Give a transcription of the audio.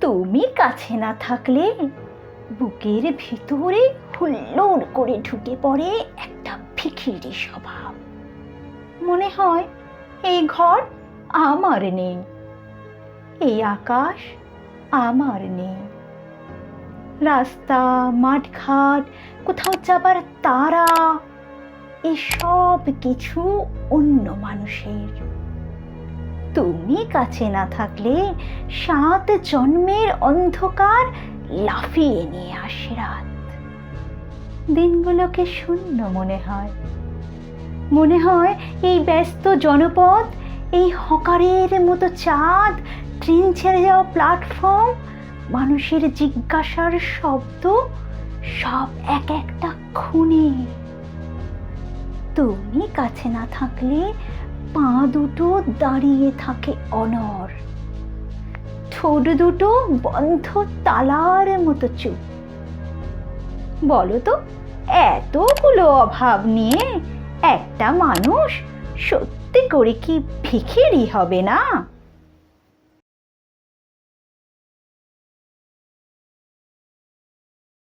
তুমি কাছে না থাকলে বুকের ভিতরে হুল্লোড় করে ঢুকে পড়ে একটা ভিখিরি স্বভাব। মনে হয় এই ঘর আমার নেই, এই আকাশ আমার নেই। রাস্তা, মাঠঘাট, কোথাও যাবার তারা, এসব কিছু অন্য মানুষের। তুমি কাছে না থাকলে সাত জন্মের অন্ধকার লাফিয়ে নিয়ে আসে রাত। দিনগুলোকে শূন্য মনে হয়। মনে হয় এই ব্যস্ত জনপদ, এই হকারের মতো চাঁদ, ট্রেন ছেড়ে যাওয়া প্ল্যাটফর্ম, মানুষের জিজ্ঞাসার শব্দ, সব এক একটা খুনে। তুমি কাছে না থাকলে পা দুটো দাঁড়িয়ে থাকে অনর ঠোঁট দুটো বন্ধ তালার মতো চুপ। বলো তো এতগুলো অভাব নিয়ে একটা মানুষ সত্যি করে কি ভিখিরি হবে না?